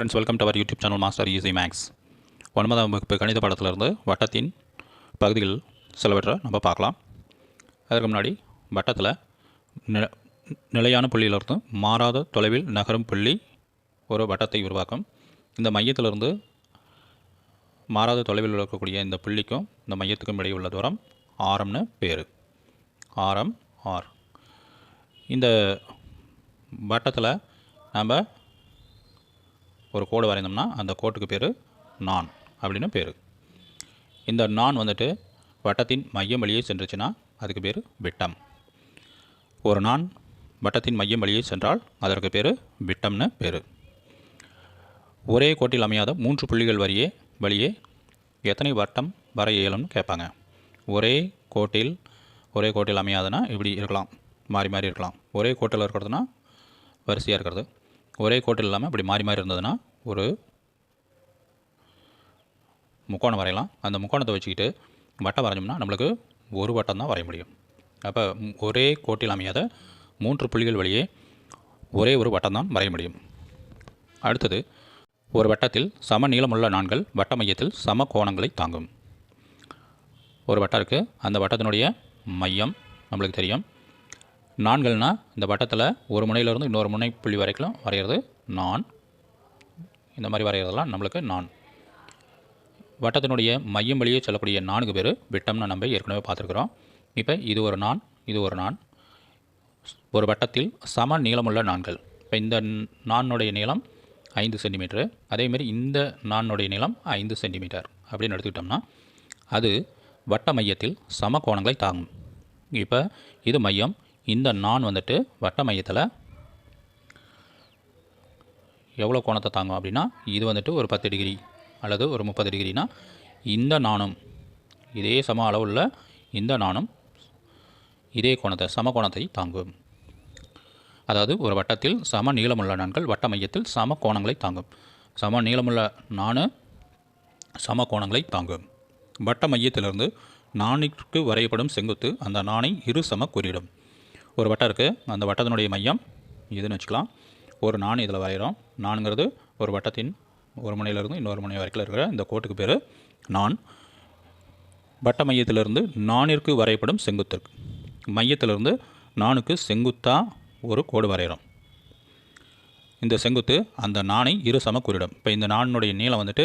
Friends welcome to our YouTube channel master easy maths ஒன்பதாம் வகுப்பு கணித பாடத்திலிருந்து வட்டத்தின் பகுதிகள் சிலவற்றை நம்ம பார்க்கலாம். அதற்கு முன்னாடி வட்டத்தில் நில நிலையான புள்ளியிலிருந்து மாறாத தொலைவில் நகரும் புள்ளி ஒரு வட்டத்தை உருவாக்கும். இந்த மையத்திலிருந்து மாறாத தொலைவில் இருக்கக்கூடிய இந்த புள்ளிக்கும் இந்த மையத்துக்கும் இடையே உள்ள தூரம் ஆரம்னு பேர். ஆரம் ஆர். இந்த வட்டத்தில் நம்ம ஒரு கோடு வரைந்தோம்னா அந்த கோட்டுக்கு பேர் நான் அப்படின்னு பேர். இந்த நான் வந்துட்டு வட்டத்தின் மையம் வழியே சென்றுச்சுன்னா அதுக்கு பேர் விட்டம். ஒரு நான் வட்டத்தின் மையம் வழியே சென்றால் அதற்கு பேர் விட்டம்னு பேர். ஒரே கோட்டில் அமையாத மூன்று புள்ளிகள் வரியே வழியே எத்தனை வட்டம் வரைய இயலும்னு கேட்பாங்க. ஒரே கோட்டில் ஒரே கோட்டில் அமையாதுன்னா இப்படி இருக்கலாம். மாறி மாறி இருக்கலாம். ஒரே கோட்டில் இருக்கிறதுனா வரிசையாக இருக்கிறது. ஒரே கோட்டில் இல்லாமல் இப்படி மாறி மாறி இருந்ததுன்னா ஒரு முக்கோணம் வரையலாம். அந்த முக்கோணத்தை வச்சுக்கிட்டு வட்டம் வரைஞ்சோம்னா நம்மளுக்கு ஒரு வட்டம் தான் வரைய முடியும். அப்போ ஒரே கோட்டில் அமையாத மூன்று புள்ளிகள் வழியே ஒரே ஒரு வட்டம் தான் வரைய முடியும். அடுத்தது ஒரு வட்டத்தில் சம நீளமுள்ள நான்கள் வட்ட மையத்தில் சம கோணங்களை தாங்கும். ஒரு வட்டம் இருக்குது அந்த வட்டத்தினுடைய மையம் நம்மளுக்கு தெரியும். நான்கள்னால் இந்த வட்டத்தில் ஒரு முனையிலிருந்து இன்னொரு முனை புள்ளி வரைக்கும் வரைகிறது நான். இந்த மாதிரி வரைகிறதெல்லாம் நம்மளுக்கு நான். வட்டத்தினுடைய மையம் வழியே செல்லக்கூடிய நான்கு பேர் விட்டம்னு நம்ம ஏற்கனவே பார்த்துருக்குறோம். இப்போ இது ஒரு நான் இது ஒரு நான். ஒரு வட்டத்தில் சம நீளமுள்ள நான்கள். இப்போ இந்த நானுடைய நீளம் ஐந்து சென்டிமீட்டரு. அதேமாரி இந்த நானுடைய நீளம் ஐந்து சென்டிமீட்டர் அப்படின்னு எடுத்துக்கிட்டோம்னா அது வட்ட மையத்தில் சம கோணங்களை தாங்கும். இப்போ இது மையம் இந்த நான் வந்துட்டு வட்ட மையத்தில் எவ்வளோ கோணத்தை தாங்கும் அப்படின்னா இது வந்துட்டு ஒரு பத்து டிகிரி அல்லது ஒரு முப்பது டிகிரினா இந்த நானும் இதே சம அளவுள்ள இந்த நானும் இதே கோணத்தை சம கோணத்தை தாங்கும். அதாவது ஒரு வட்டத்தில் சம நீளமுள்ள நான்கள் வட்ட மையத்தில் சம கோணங்களை தாங்கும். சம நீளமுள்ள நானு சம கோணங்களை தாங்கும். வட்ட மையத்திலிருந்து நாணிற்கு வரையப்படும் செங்குத்து அந்த நாணை இரு சம குறியிடும் ஒரு வட்டம் இருக்குது அந்த வட்டத்தினுடைய மையம் இதுன்னு வச்சுக்கலாம். ஒரு நான் இதில் வரைகிறோம். நான்ங்கிறது ஒரு வட்டத்தின் ஒரு முனையிலிருந்து இன்னொரு முனை வரைக்கும் இருக்கிற இந்த கோட்டுக்கு பேர் நான் வட்ட மையத்திலிருந்து நானிற்கு வரையப்படும் செங்குத்திற்கு மையத்திலிருந்து நானுக்கு செங்குத்தாக ஒரு கோடு வரைகிறோம். இந்த செங்குத்து அந்த நாணை இரு சம குறியிடும் இப்போ இந்த நானுடைய நீளம் வந்துட்டு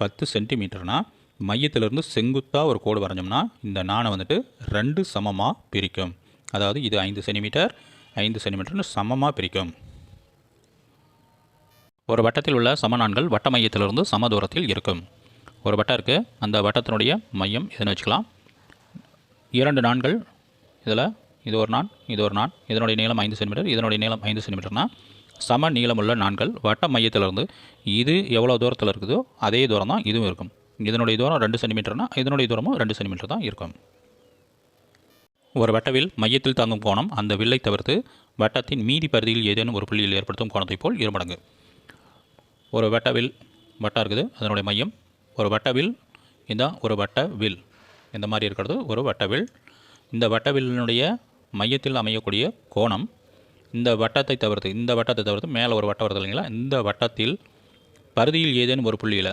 பத்து சென்டிமீட்டர்னால் மையத்திலிருந்து செங்குத்தாக ஒரு கோடு வரைஞ்சோம்னா இந்த நாணை வந்துட்டு ரெண்டு சமமாக பிரிக்கும். அதாவது இது ஐந்து சென்டிமீட்டர் ஐந்து சென்டிமீட்டர்னு சமமாக பிரிக்கும். ஒரு வட்டத்தில் உள்ள சமநான்கள் வட்ட மையத்திலிருந்து சம தூரத்தில் இருக்கும். ஒரு வட்டம் இருக்குது அந்த வட்டத்தினுடைய மையம் இதுன்னு வச்சுக்கலாம். இரண்டு நான்கள் இதில் இது ஒரு நான் இது ஒரு நான் இதனுடைய நீளம் ஐந்து சென்டிமீட்டர் இதனுடைய நீளம் ஐந்து சென்டிமீட்டர்னா சம நீளமுள்ள நான்கள் வட்ட மையத்திலிருந்து இது எவ்வளோ தூரத்தில் இருக்குதோ அதே தூரம் தான் இதுவும் இருக்கும். இதனுடைய தூரம் ரெண்டு சென்டிமீட்டர்னா இதனுடைய தூரமும் ரெண்டு சென்டிமீட்டர் தான் இருக்கும். ஒரு வட்டவில் மையத்தில் தாங்கும் கோணம் அந்த வில்லை தவிர்த்து வட்டத்தின் மீதி பகுதியில் ஏதேனும் ஒரு புள்ளியில் ஏற்படுத்தும் கோணத்தை போல் இருமடங்கு ஒரு வட்டவில் வட்டம் இருக்குது அதனுடைய மையம். ஒரு வட்டவில் இந்த ஒரு வட்ட வில். இந்த மாதிரி இருக்கிறது ஒரு வட்டவில். இந்த வட்டவில்லினுடைய மையத்தில் அமையக்கூடிய கோணம் இந்த வட்டத்தை தவிர்த்து இந்த வட்டத்தை தவிர்த்து மேலே ஒரு வட்டம் வருது இல்லைங்களா? இந்த வட்டத்தில் பருதியில் ஏதேனும் ஒரு புள்ளியில்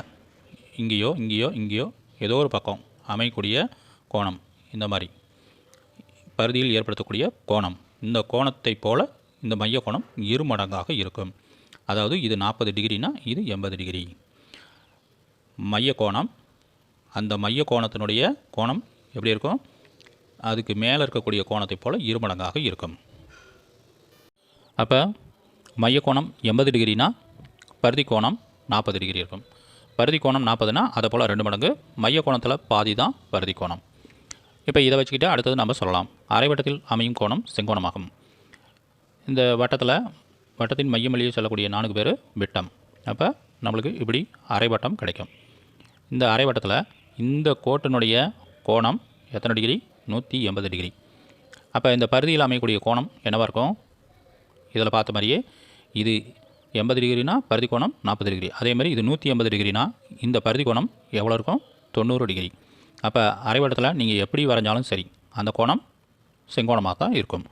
இங்கேயோ இங்கேயோ இங்கேயோ ஏதோ ஒரு பக்கம் அமையக்கூடிய கோணம். இந்த மாதிரி. பரிதியில் ஏற்படுத்தக்கூடிய கோணம். இந்த கோணத்தை போல இந்த மைய கோணம் இரு மடங்காக இருக்கும். அதாவது இது நாற்பது டிகிரினா இது எண்பது டிகிரி. மைய கோணம் அந்த மைய கோணத்தினுடைய கோணம் எப்படி இருக்கும்? அதுக்கு மேலே இருக்கக்கூடிய கோணத்தை போல இரு மடங்காக இருக்கும். அப்போ மைய கோணம் எண்பது டிகிரினா பருதி கோணம் நாற்பது டிகிரி இருக்கும். பருதி கோணம் நாற்பதுனா அதை போல் ரெண்டு மடங்கு. மைய கோணத்தில் பாதி தான் பருதி கோணம். இப்போ இதை வச்சுக்கிட்டு அடுத்தது நம்ம சொல்லலாம். அரைவட்டத்தில் அமையும் கோணம் செங்கோணமாகும். இந்த வட்டத்தில் வட்டத்தின் மையம் வழியே சொல்லக்கூடிய நான்கு பேர் விட்டம். அப்போ நம்மளுக்கு இப்படி அரைவட்டம் கிடைக்கும். இந்த அரைவட்டத்தில் இந்த கோட்டினுடைய கோணம் எத்தனை டிகிரி? நூற்றி எண்பது டிகிரி. அப்போ இந்த பருதியில் அமையக்கூடிய கோணம் என்னவாக இருக்கும்? இதில் பார்த்த மாதிரியே இது எண்பது டிகிரினா பருதி கோணம் நாற்பது டிகிரி. அதே மாதிரி இது நூற்றி எண்பது டிகிரினா இந்த பருதி கோணம் எவ்வளோ இருக்கும்? தொண்ணூறு டிகிரி. அப்போ அரைவட்டத்தில் நீங்கள் எப்படி வரைஞ்சாலும் சரி அந்த கோணம் செங்கோணமாக தான் இருக்கும்.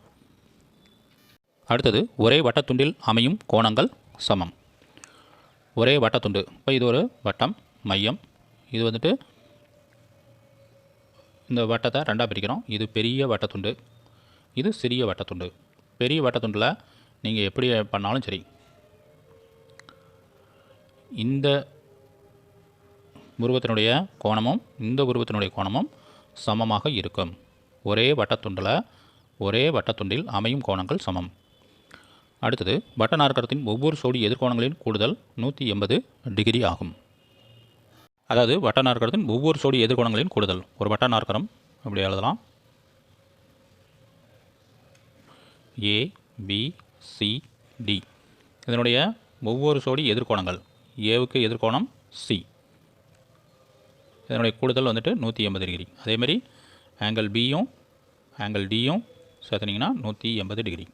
அடுத்தது ஒரே வட்டத்துண்டில் அமையும் கோணங்கள் சமம். ஒரே வட்டத்துண்டு. இப்போ இது ஒரு வட்டம் மையம். இது வந்துட்டு இந்த வட்டத்தை ரெண்டாக பிரிக்கிறோம். இது பெரிய வட்டத்துண்டு. இது சிறிய வட்டத்துண்டு. பெரிய வட்டத்துண்டில் நீங்கள் எப்படி பண்ணாலும் சரி இந்த உருவத்தினுடைய கோணமும் இந்த உருவத்தினுடைய கோணமும் சமமாக இருக்கும். ஒரே வட்டத்துண்டில் ஒரே வட்டத்துண்டில் அமையும் கோணங்கள் சமம். அடுத்தது வட்ட நாற்கரத்தின் ஒவ்வொரு சோடி எதிர்கோணங்களின் கூடுதல் நூற்றி எண்பது டிகிரி ஆகும். அதாவது வட்ட நாற்கரத்தின் ஒவ்வொரு சோடி எதிர்கோணங்களின் கூடுதல். ஒரு வட்ட நாற்கரம் அப்படி எழுதலாம். ஏ பி சி டி இதனுடைய ஒவ்வொரு சோடி எதிர்கோணங்கள் ஏவுக்கு எதிர்கோணம் சி இதனுடைய கூடுதல் வந்துட்டு நூற்றி எண்பது டிகிரி அதேமாரி ஆங்கிள் பியும் ஆங்கிள் டியும் சேர்த்துனீங்கன்னா நூற்றி எண்பது டிகிரி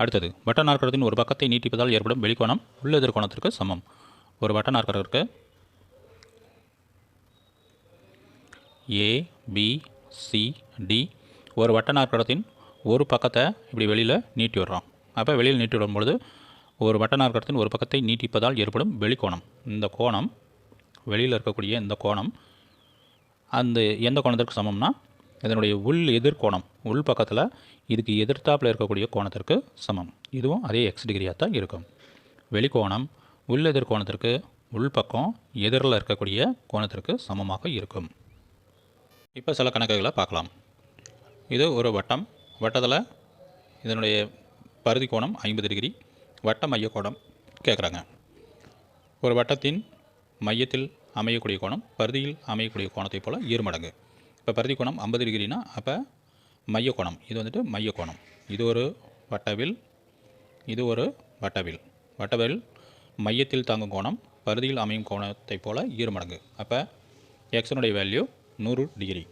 அடுத்தது வட்ட நாற்கரத்தின் ஒரு பக்கத்தை நீட்டிப்பதால் ஏற்படும் வெளிக்கோணம் உள்ள எதிர்கோணத்திற்கு சமம். ஒரு வட்ட நாற்கரம் இருக்கு ஏ பி சி டி ஒரு வட்ட நாற்கரத்தின் ஒரு பக்கத்தை இப்படி வெளியில் நீட்டி விடுறோம். அப்போ வெளியில் நீட்டி விடும்பொழுது ஒரு வட்ட நாற்கரத்தின் ஒரு பக்கத்தை நீட்டிப்பதால் ஏற்படும் வெளிக்கோணம். இந்த கோணம் வெளியில் இருக்கக்கூடிய இந்த கோணம் அந்த எந்த கோணத்திற்கு சமம்னா இதனுடைய உள் எதிர்கோணம் உள் பக்கத்தில் இதுக்கு எதிர்த்தாப்பில் இருக்கக்கூடிய கோணத்திற்கு சமம். இதுவும் அதே எக்ஸ் டிகிரியாக தான் இருக்கும். வெளிக்கோணம் உள் எதிர்கோணத்திற்கு உள்பக்கம் எதிரில் இருக்கக்கூடிய கோணத்திற்கு சமமாக இருக்கும். இப்போ சில கணக்குகளை பார்க்கலாம். இது ஒரு வட்டம். வட்டத்தில் இதனுடைய பருதி கோணம் ஐம்பது டிகிரி வட்ட மைய கோணம் கேட்குறாங்க ஒரு வட்டத்தின் மையத்தில் அமையக்கூடிய கோணம் பருதியில் அமையக்கூடிய கோணத்தைப் போல் இருமடங்கு இப்போ பருதி கோணம் ஐம்பது டிகிரினா அப்போ மைய கோணம். இது வந்துட்டு மைய கோணம். இது ஒரு வட்டவில் இது ஒரு வட்டவில். வட்டவில் மையத்தில் தாங்கும் கோணம் பருதியில் அமையும் கோணத்தைப் போல் இருமடங்கு அப்போ எக்ஸனுடைய வேல்யூ நூறு டிகிரி.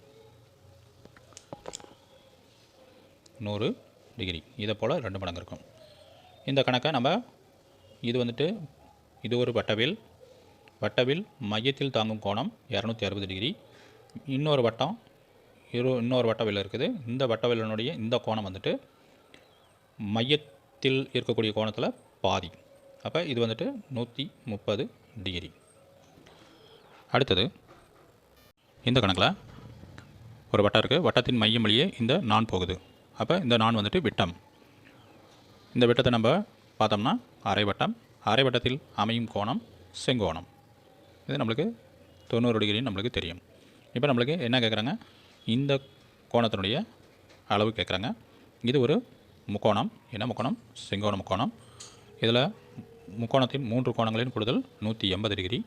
நூறு டிகிரி. இதை போல் ரெண்டு மடங்கு இருக்கும். இந்த கணக்கை நம்ம இது வந்துட்டு இது ஒரு வட்டவில் வட்டவில் மையத்தில் தாங்கும் கோணம் இரநூத்தி அறுபது டிகிரி. இன்னொரு வட்டம் இரு இன்னொரு வட்டவில் இருக்குது. இந்த வட்டவிலனுடைய இந்த கோணம் வந்துட்டு மையத்தில் இருக்கக்கூடிய கோணத்தில் பாதி. அப்போ இது வந்துட்டு நூற்றி முப்பது டிகிரி. அடுத்தது இந்த கணக்கில் ஒரு வட்டம் இருக்குது வட்டத்தின் மையம் வழியே இந்த நான் போகுது. அப்போ இந்த நான் வந்துட்டு விட்டம். இந்த விட்டத்தை நம்ம பார்த்தோம்னா அரை வட்டம். அரை வட்டத்தில் அமையும் கோணம் செங்கோணம். இது நம்மளுக்கு தொண்ணூறு டிகிரின்னு நம்மளுக்கு தெரியும். இப்போ நம்மளுக்கு என்ன கேட்குறாங்க இந்த கோணத்தினுடைய அளவு கேட்குறாங்க இது ஒரு முக்கோணம். என்ன முக்கோணம்? செங்கோண முக்கோணம். இதில் முக்கோணத்தின் மூன்று கோணங்களின் கூடுதல் நூற்றி எண்பது டிகிரி.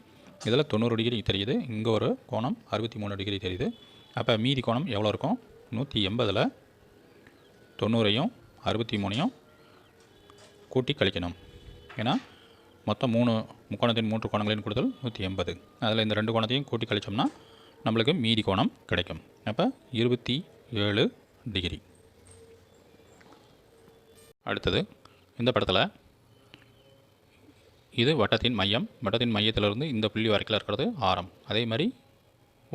இதில் தொண்ணூறு டிகிரி தெரியுது. இங்கே ஒரு கோணம் அறுபத்தி மூணு டிகிரி தெரியுது. அப்போ மீதி கோணம் எவ்வளோ இருக்கும்? நூற்றி எண்பதில் தொண்ணூறையும் அறுபத்தி மூணையும் கூட்டி கழிக்கணும். ஏன்னா மொத்தம் மூணு முக்கோணத்தின் மூன்று கோணங்களின் கூடுதல் நூற்றி எண்பது. அதில் இந்த ரெண்டு கோணத்தையும் கூட்டி கழிச்சோம்னா நம்மளுக்கு மீதி கோணம் கிடைக்கும். அப்போ இருபத்தி ஏழு டிகிரி. அடுத்தது இந்த படத்தில் இது வட்டத்தின் மையம். வட்டத்தின் மையத்திலிருந்து இந்த புள்ளி வரைக்கும் இருக்கிறது ஆரம். அதே மாதிரி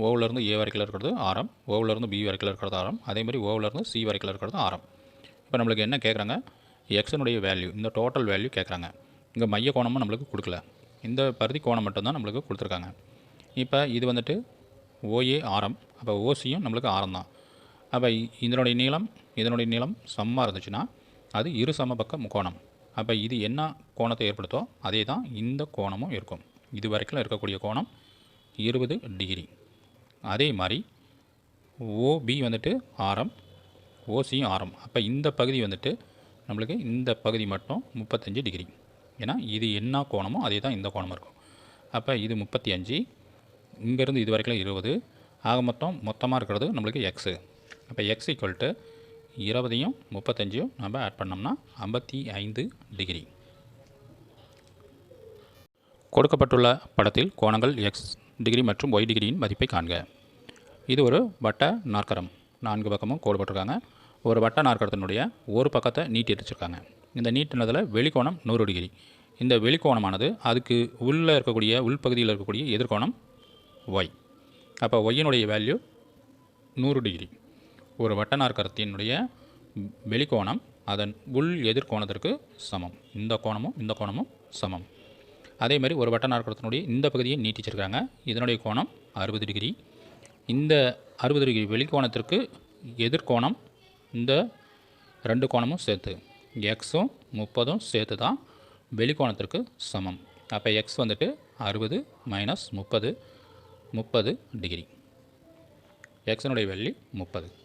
ஓவிலேருந்து ஏ வரைக்கும் இருக்கிறது ஆரம். ஓவிலேருந்து பி வரைக்கும் இருக்கிறது ஆரம். அதே மாதிரி ஓவிலேருந்து சி வரைக்கும் இருக்கிறது ஆரம். இப்போ நம்மளுக்கு என்ன கேட்குறாங்க எக்ஸனுடைய வேல்யூ இந்த டோட்டல் வேல்யூ கேட்குறாங்க இங்கே மைய கோணமும் நம்மளுக்கு கொடுக்கல. இந்த பருதி கோணம் மட்டும்தான் நம்மளுக்கு கொடுத்துருக்காங்க. இப்போ இது வந்துட்டு ஓஏ ஆரம். அப்போ ஓசியும் நம்மளுக்கு ஆரம் தான். அப்போ இதனுடைய நீளம் இதனுடைய நீளம் சமமாக இருந்துச்சுன்னா அது இரு சமபக்க முக்கோணம். அப்போ இது என்ன கோணத்தை ஏற்படுத்தோ அதே தான் இந்த கோணமும் இருக்கும். இது வரைக்கும் இருக்கக்கூடிய கோணம் இருபது டிகிரி. அதே மாதிரி ஓபி வந்துட்டு ஆரம் ஓசியும் ஆரம். அப்போ இந்த பகுதி வந்துட்டு நம்மளுக்கு இந்த பகுதி மட்டும் முப்பத்தஞ்சு டிகிரி. ஏன்னா இது என்ன கோணமோ அதே தான் இந்த கோணமாக இருக்கும். அப்போ இது முப்பத்தி அஞ்சு இங்கேருந்து இது வரைக்கும் இருபது. ஆக மொத்தம் மொத்தமாக இருக்கிறது நம்மளுக்கு எக்ஸு அப்போ எக்ஸ் ஈக்குவல் டு இருபதையும் முப்பத்தஞ்சையும் நம்ம ஆட் பண்ணோம்னா ஐம்பத்தி ஐந்து டிகிரி கொடுக்கப்பட்டுள்ள படத்தில் கோணங்கள் எக்ஸ் டிகிரி மற்றும் ஒய் டிகிரியின் மதிப்பை காண்க. இது ஒரு வட்ட நாற்கரம். நான்கு பக்கமும் கோடுபட்டிருக்காங்க. ஒரு வட்ட நாற்கரத்தினுடைய ஒரு பக்கத்தை நீட்டி அடிச்சிருக்காங்க இந்த நீட்டினதில் வெளிக்கோணம் நூறு டிகிரி. இந்த வெளிக்கோணமானது அதுக்கு உள்ளே இருக்கக்கூடிய உள்பகுதியில் இருக்கக்கூடிய எதிர்கோணம் ஒய் அப்போ ஒய்யினுடைய வேல்யூ நூறு டிகிரி. ஒரு வட்ட நாற்கரத்தினுடைய வெளிக்கோணம் அதன் உள் எதிர்கோணத்திற்கு சமம். இந்த கோணமும் இந்த கோணமும் சமம். அதே மாதிரி ஒரு வட்ட நாற்கரத்தினுடைய இந்த பகுதியை நீட்டிச்சிருக்காங்க. இதனுடைய கோணம் அறுபது டிகிரி. இந்த அறுபது டிகிரி வெளிக்கோணத்திற்கு எதிர்கோணம் இந்த ரெண்டு கோணமும் சேர்த்து. எக்ஸும் முப்பதும் சேர்த்து தான் வெளிக்கோணத்திற்கு சமம். அப்போ எக்ஸ் வந்துட்டு அறுபது மைனஸ் முப்பது முப்பது டிகிரி எக்ஸனுடைய வெள்ளி முப்பது.